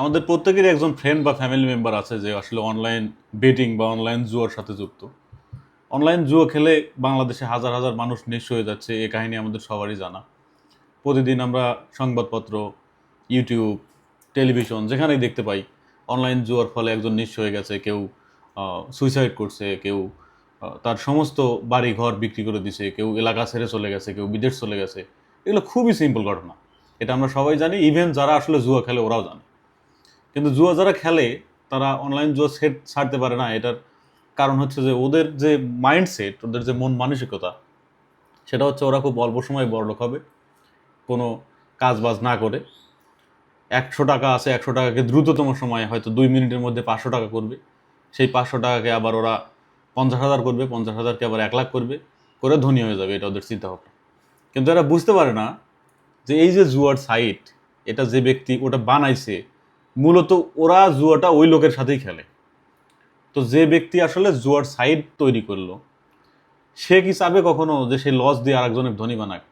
আমাদের প্রত্যেকেরই একজন ফ্রেন্ড বা ফ্যামিলি মেম্বার আছে যে আসলে অনলাইন বেটিং বা অনলাইন জুয়ার সাথে যুক্ত। অনলাইন জুয়া খেলে বাংলাদেশে হাজার হাজার মানুষ নিঃস্ব হয়ে যাচ্ছে, এ কাহিনী আমাদের সবারই জানা। প্রতিদিন আমরা সংবাদপত্র ইউটিউব টেলিভিশন যেখানেই দেখতে পাই অনলাইন জুয়ার ফলে একজন নিঃস্ব হয়ে গেছে, কেউ সুইসাইড করছে, কেউ তার সমস্ত বাড়ি ঘর বিক্রি করে দিছে, কেউ এলাকা ছেড়ে চলে গেছে, কেউ বিদেশ চলে গেছে। এগুলো খুবই সিম্পল ঘটনা। এটা আমরা সবাই জানি ইভেন যারা আসলে জুয়া খেলে ওরাও জানে। কিন্তু জুয়া যারা খেলে, তারা অনলাইন জুয়া সেট ছাড়তে পারে না। এটার কারণ হচ্ছে যে, ওদের যে মাইন্ডসেট ওদের যে মন মানসিকতা, সেটা হচ্ছে ওরা খুব অল্প সময় বড়লোক হবে, কোনো কাজ বাজ না করে। একশো টাকা আছে, একশো টাকাকে দ্রুততম সময়ে হয়তো দুই মিনিটের মধ্যে পাঁচশো টাকা করবে। সেই পাঁচশো টাকাকে আবার ওরা পঞ্চাশ হাজার করবে, পঞ্চাশ হাজারকে আবার এক লাখ করবে, করে ধনী হয়ে যাবে, এটা ওদের চিন্তা ভাবনা কিন্তু এরা বুঝতে পারে না যে, এই যে জুয়ার সাইট এটা যে ব্যক্তি ওটা বানাইছে মূলত ওরা জুয়াটা ওই লোকের সাথেই খেলে। তো যে ব্যক্তি আসলে জুয়ার সাইট তৈরি করল, সে কি চাবে কখনো যে সে লস দিয়ে আরেকজনের ধনী বানাক?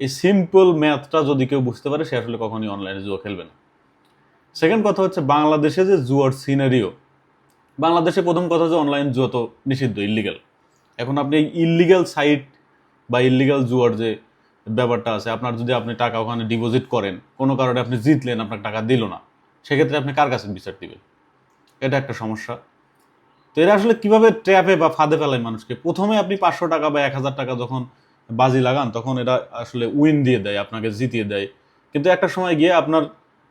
এই সিম্পল ম্যাথটা যদি কেউ বুঝতে পারে, সে আসলে কখনোই অনলাইনে জুয়া খেলবে না। সেকেন্ড কথা হচ্ছে বাংলাদেশে যে জুয়ার সিনারিও বাংলাদেশে প্রথম কথা যে অনলাইন জুয়া তো নিষিদ্ধ ইলিগাল এখন আপনি এই সাইট বা ইলিগাল জুয়ার যে ব্যাপারটা আছে, আপনার যদি আপনি টাকা ওখানে ডিপোজিট করেন, কোনো কারণে আপনি জিতলেন আপনার টাকা দিল না। সেক্ষেত্রে আপনি কার কাছে বিচার দিবেন? এটা একটা সমস্যা। তো এরা আসলে কীভাবে ট্র্যাপে বা ফাঁদে ফেলায় মানুষকে? প্রথমে আপনি পাঁচশো টাকা বা এক হাজার টাকা যখন বাজি লাগান, তখন এটা আসলে উইন দিয়ে দেয়, আপনাকে জিতিয়ে দেয়। কিন্তু একটা সময় গিয়ে আপনার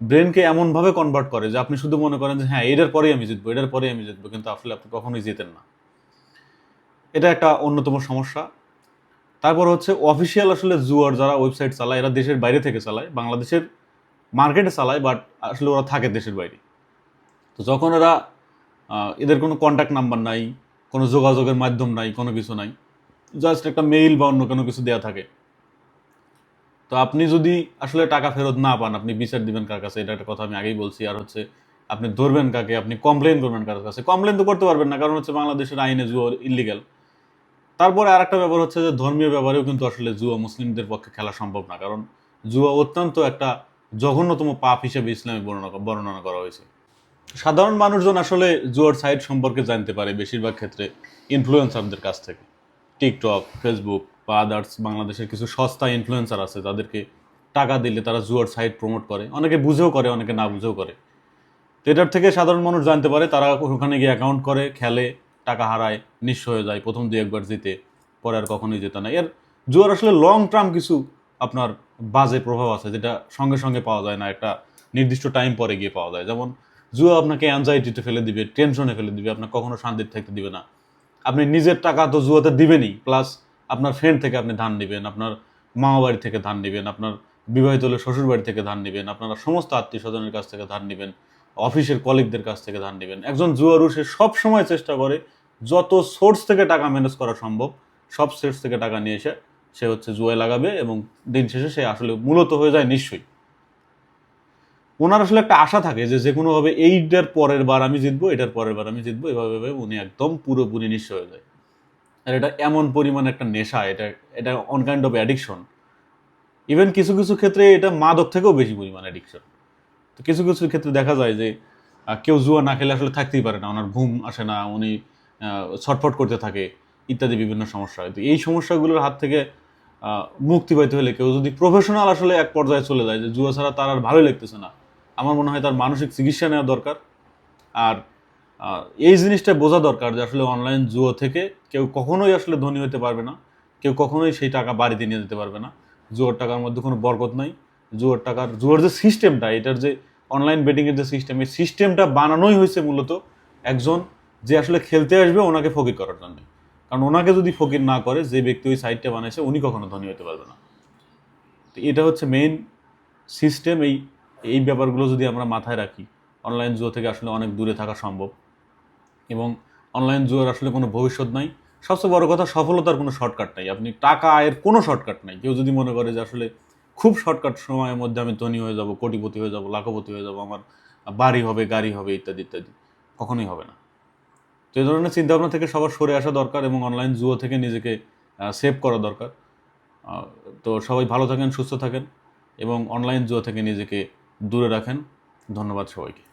ব্রেনকে এমনভাবে কনভার্ট করে যে আপনি শুধু মনে করেন যে হ্যাঁ এটার পরেই আমি জিতবো, এটার পরেই আমি জিতবো। কিন্তু আসলে আপনি কখনোই জিতেন না। এটা একটা অন্যতম সমস্যা। তারপর হচ্ছে অফিসিয়াল আসলে জুয়ার যারা ওয়েবসাইট চালায়, এরা দেশের বাইরে থেকে চালায়। বাংলাদেশের মার্কেটে চালায় বাট আসলে ওরা থাকে দেশের বাইরে। তো যখন ওরা এদের কোনো কন্ট্যাক্ট নাম্বার নাই, কোনো যোগাযোগের মাধ্যম নাই, কোনো কিছু নাই জাস্ট একটা মেইল বা অন্য কোনো কিছু দেওয়া থাকে। তো আপনি যদি আসলে টাকা ফেরত না পান, আপনি বিচার দিবেন কার কাছে, এটা একটা কথা আমি আগেই বলছি, আর হচ্ছে আপনি ধরবেন কাকে, আপনি কমপ্লেন করবেন কার কাছে। কমপ্লেন তো করতে পারবেন না, কারণ হচ্ছে বাংলাদেশের আইনে জুয়া ইলিগাল তারপরে আর একটা ব্যাপার হচ্ছে যে ধর্মীয় ব্যাপারেও কিন্তু আসলে জুয়া মুসলিমদের পক্ষে খেলা সম্ভব না, কারণ জুয়া অত্যন্ত একটা জঘন্যতম পাপ হিসেবে ইসলামে বর্ণনা বর্ণনা করা হয়েছে। সাধারণ মানুষজন আসলে জুয়ার সাইট সম্পর্কে জানতে পারে বেশিরভাগ ক্ষেত্রে ইনফ্লুয়েন্সারদের কাছ থেকে। টিকটক ফেসবুক বা আদার্স বাংলাদেশের কিছু সস্তা ইনফ্লুয়েন্সার আছে, তাদেরকে টাকা দিলে তারা জুয়ার সাইট প্রমোট করে। অনেকে বুঝেও করে, অনেকে না বুঝেও করে। তো এটার থেকে সাধারণ মানুষ জানতে পারে, তারা ওখানে গিয়ে অ্যাকাউন্ট করে, খেলে, টাকা হারায়, নিঃস্ব হয়ে যায়, প্রথম দুই একবার জিতে, পরে আর কখনোই যেত না। এর জুয়ার আসলে লং টার্ম কিছু আপনার বাজে প্রভাব আছে যেটা সঙ্গে সঙ্গে পাওয়া যায় না, একটা নির্দিষ্ট টাইম পরে গিয়ে পাওয়া যায়। যেমন, জুয়া আপনাকে অ্যাংজাইটিতে ফেলে দিবে টেনশনে ফেলে দিবে, আপনার কখনো শান্তিতে থাকতে দিবে না। আপনি নিজের টাকা তো জুয়াতে দিবেনই প্লাস আপনার ফ্রেন্ড থেকে আপনি ধান নেবেন, আপনার মামা বাড়ি থেকে ধান নেবেন, আপনার বিবাহিত হলে শ্বশুর বাড়ি থেকে ধান নেবেন, আপনারা সমস্ত আত্মীয় স্বজনের কাছ থেকে ধান নেবেন অফিসের কলিগদের কাছ থেকে ধান নেবেন। একজন জুয়ারু সে সব সময় চেষ্টা করে যত সোর্স থেকে টাকা ম্যানেজ করা সম্ভব, সব সোর্স থেকে টাকা নিয়ে এসে সে হচ্ছে জুয়ায় লাগাবে এবং দিন শেষে সে আসলে মূলত হয়ে যায় নিশ্চয়ই। ওনার আসলে একটা আশা থাকে যে যে কোনোভাবে এইটার পরের বার আমি জিতবো, এটার পরের বার আমি জিতবো, এভাবে উনি একদম পুরোপুরি নিশ্চয় হয়ে যায়। আর এটা এমন পরিমাণ একটা নেশা, এটা এটা one kind of addiction even কিছু কিছু ক্ষেত্রে এটা মাদক থেকেও বেশি পরিমাণ অ্যাডিকশন তো কিছু কিছু ক্ষেত্রে দেখা যায় যে কেউ জুয়া না খেলে আসলে থাকতেই পারে না, ওনার ঘুম আসে না, উনি ছটফট করতে থাকে, ইত্যাদি বিভিন্ন সমস্যা। হয় তো এই সমস্যাগুলোর হাত থেকে মুক্তি পাইতে হলে কেউ যদি প্রফেশনাল আসলে এক পর্যায়ে চলে যায়, যে জুয়া ছাড়া তার আর ভালোই লাগতেছে না। আমার মনে হয় তার মানসিক চিকিৎসা নেওয়া দরকার। আর এই জিনিসটা বোঝা দরকার যে আসলে অনলাইন জুয়ো থেকে কেউ কখনোই আসলে ধনী হতে পারবে না। কেউ কখনোই সেই টাকা বাড়িতে নিয়ে যেতে পারবে না। জুয়োর টাকার মধ্যে কোনো বরকত নাই। জুয়োর টাকার, জুয়োর যে সিস্টেমটা এটার যে অনলাইন বেটিংয়ের যে সিস্টেম এই সিস্টেমটা বানানোই হয়েছে মূলত একজন যে আসলে খেলতে আসবে ওনাকে ফকির করার জন্য। কারণ ওনাকে যদি ফকির না করে, যে ব্যক্তি ওই সাইটটা বানাইছে, উনি কখনো ধনী হতে পারবে না। তো এটা হচ্ছে মেইন সিস্টেম এই এই ব্যাপারগুলো যদি আমরা মাথায় রাখি অনলাইন জুয়ো থেকে আসলে অনেক দূরে থাকা সম্ভব। এবং অনলাইন জুয়োর আসলে কোনো ভবিষ্যৎ নাই। সবচেয়ে বড় কথা, সফলতার কোনো শর্টকাট নাই। আপনি টাকা আয়ের কোনো শর্টকাট নাই। কেউ যদি মনে করে যে আসলে খুব শর্টকাট সময়ের মধ্যে আমি ধনী হয়ে যাব, কোটিপতি হয়ে যাব, লাখপতি হয়ে যাব, আমার বাড়ি হবে, গাড়ি হবে, ইত্যাদি ইত্যাদি, কখনোই হবে না। তো এই ধরনের চিন্তাভাবনা থেকে সবার সরে আসা দরকার এবং অনলাইন জুয়ো থেকে নিজেকে সেভ করা দরকার। তো সবাই ভালো থাকেন, সুস্থ থাকেন এবং অনলাইন জুয়া থেকে নিজেকে দূরে রাখেন। ধন্যবাদ সবাইকে।